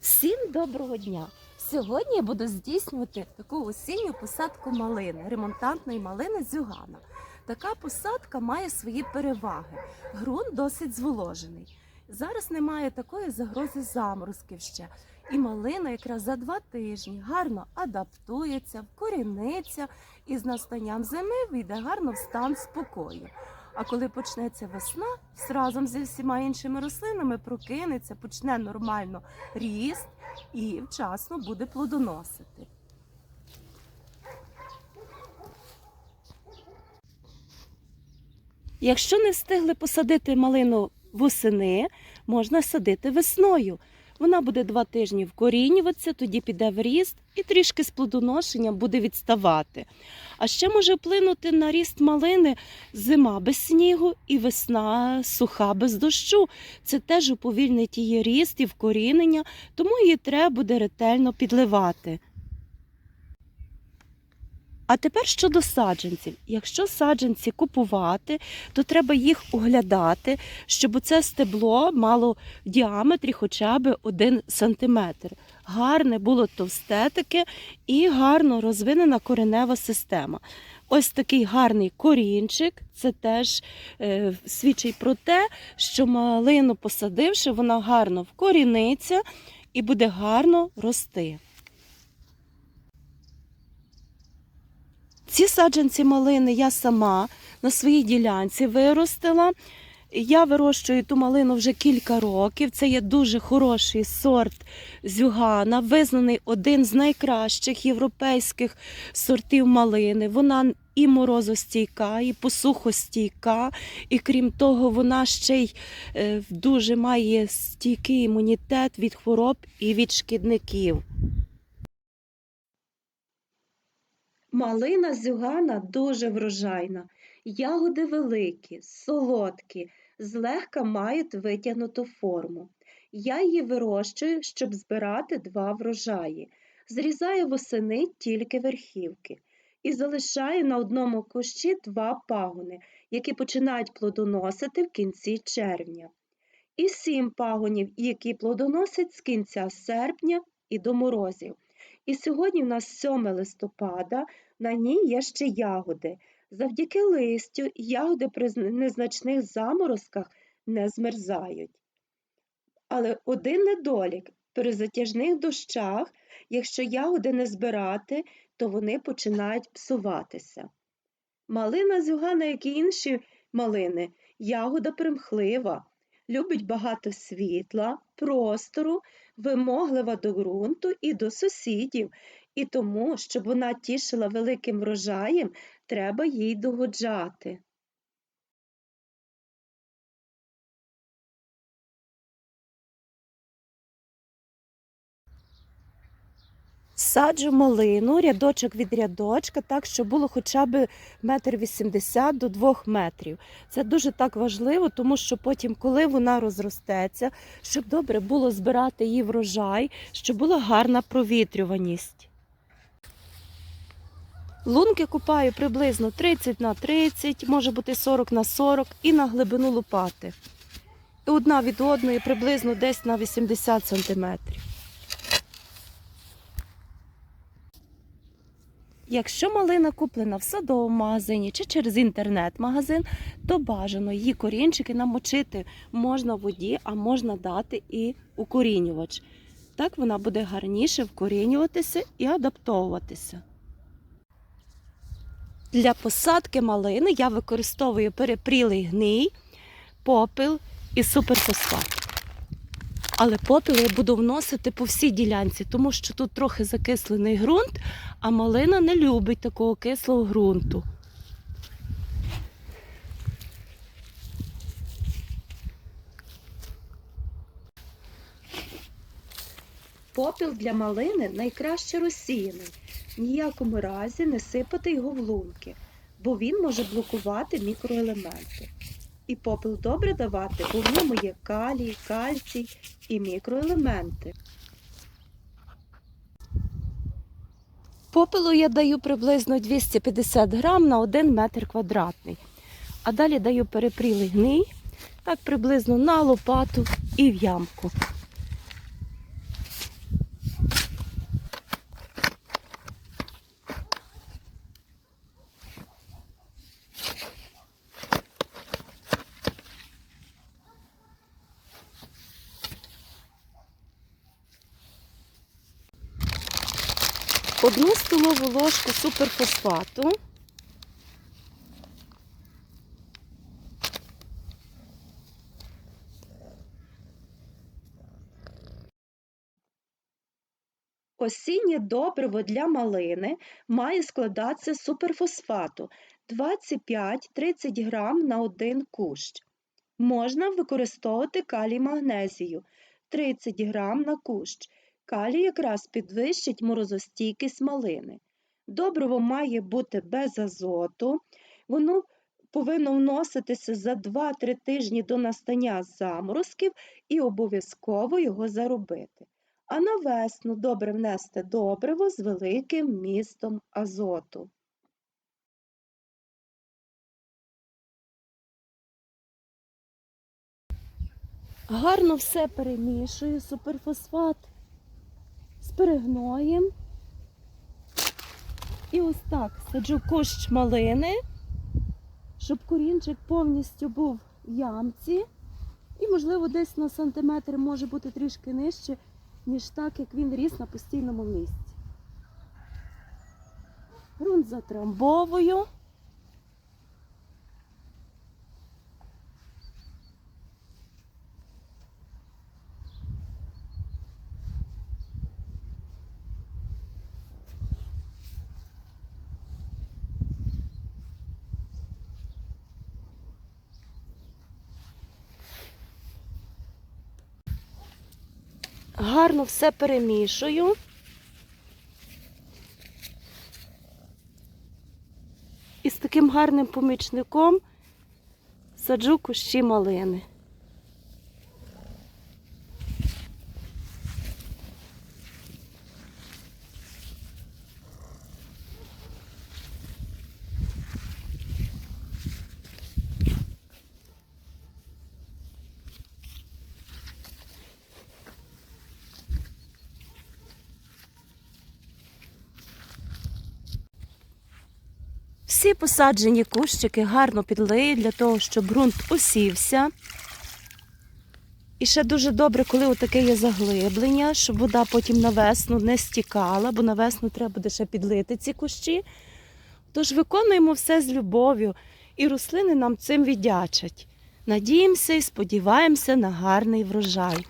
Всім доброго дня! Сьогодні я буду здійснювати таку осінню посадку малини, ремонтантної малини з югана. Така посадка має свої переваги. Ґрунт досить зволожений. Зараз немає такої загрози заморозків ще. І малина якраз за два тижні гарно адаптується, вкоріниться і з настанням зими вийде гарно в стан спокою. А коли почнеться весна, разом зі всіма іншими рослинами прокинеться, почне нормально ріст і вчасно буде плодоносити. Якщо не встигли посадити малину восени, можна садити весною. Вона буде два тижні вкорінюватися, тоді піде в ріст і трішки з плодоношенням буде відставати. А ще може вплинути на ріст малини зима без снігу і весна суха без дощу. Це теж уповільнить її ріст і вкорінення, тому її треба буде ретельно підливати. А тепер щодо саджанців. Якщо саджанці купувати, то треба їх оглядати, щоб це стебло мало в діаметрі хоча б 1 см. Гарне було товсте таке і гарно розвинена коренева система. Ось такий гарний корінчик. Це теж е, свідчить про те, що малину посадивши, вона гарно вкоріниться і буде гарно рости. Ці саджанці малини я сама на своїй ділянці виростила. Я вирощую ту малину вже кілька років. Це є дуже хороший сорт зюгана, визнаний один з найкращих європейських сортів малини. Вона і морозостійка, і посухостійка, і крім того, вона ще й е, дуже має стійкий імунітет від хвороб і від шкідників. Малина зюгана дуже врожайна. Ягоди великі, солодкі, злегка мають витягнуту форму. Я її вирощую, щоб збирати два врожаї. Зрізаю восени тільки верхівки і залишаю на одному кущі два пагони, які починають плодоносити в кінці червня. І сім пагонів, які плодоносять з кінця серпня і до морозів. І сьогодні у нас 7 листопада, на ній є ще ягоди. Завдяки листю ягоди при незначних заморозках не змерзають. Але один недолік при затяжних дощах, якщо ягоди не збирати, то вони починають псуватися. Малина зюгана, як і інші малини, ягода примхлива, любить багато світла, простору, вимоглива до ґрунту і до сусідів, і тому, щоб вона тішила великим врожаєм, треба їй догоджати. Саджу малину рядочок від рядочка, так, щоб було хоча б метр вісімдесят до двох метрів. Це дуже так важливо, тому що потім, коли вона розростеться, щоб добре було збирати її врожай, щоб була гарна провітрюваність. Лунки купаю приблизно 30 на 30, може бути 40 на 40 і на глибину лопати. Одна від одної приблизно десь на 80 сантиметрів. Якщо малина куплена в садовому магазині чи через інтернет-магазин, то бажано її корінчики намочити можна в воді, а можна дати і укорінювач. Так вона буде гарніше вкорінюватися і адаптовуватися. Для посадки малини я використовую перепрілий гний, попіл і суперфосфат. Але попіл я буду вносити по всій ділянці, тому що тут трохи закислений ґрунт, а малина не любить такого кислого ґрунту. Попіл для малини найкраще розсіяний. Ніякому разі не сипати його в лунки, бо він може блокувати мікроелементи. І попіл добре давати, бо в ньому є калій, кальцій і мікроелементи. Попелу я даю приблизно 250 грам на 1 метр квадратний. А далі даю перепрілий гний, так приблизно на лопату і в ямку. Одну столову ложку суперфосфату. Осіннє добриво для малини має складатися з суперфосфату 25-30 грам на один кущ. Можна використовувати калій магнезію 30 грам на кущ. Калій якраз підвищить морозостійкість малини. Добриво має бути без азоту. Воно повинно вноситися за 2-3 тижні до настання заморозків і обов'язково його заробити. А на весну добре внести добриво з великим містом азоту. Гарно все перемішую, суперфосфат перегноєм. І ось так саджу кущ малини, щоб корінчик повністю був в ямці. І, можливо, десь на сантиметр може бути трішки нижче, ніж так, як він ріс на постійному місці. Грунт затрамбовую. Гарно все перемішую. І з таким гарним помічником саджу кущі малини. Всі посаджені кущики гарно підлию для того, щоб ґрунт осівся. І ще дуже добре, коли отаке є заглиблення, щоб вода потім на весну не стікала, бо на весну треба буде ще підлити ці кущі. Тож виконуємо все з любов'ю, і рослини нам цим віддячать. Надіємося і сподіваємося на гарний врожай.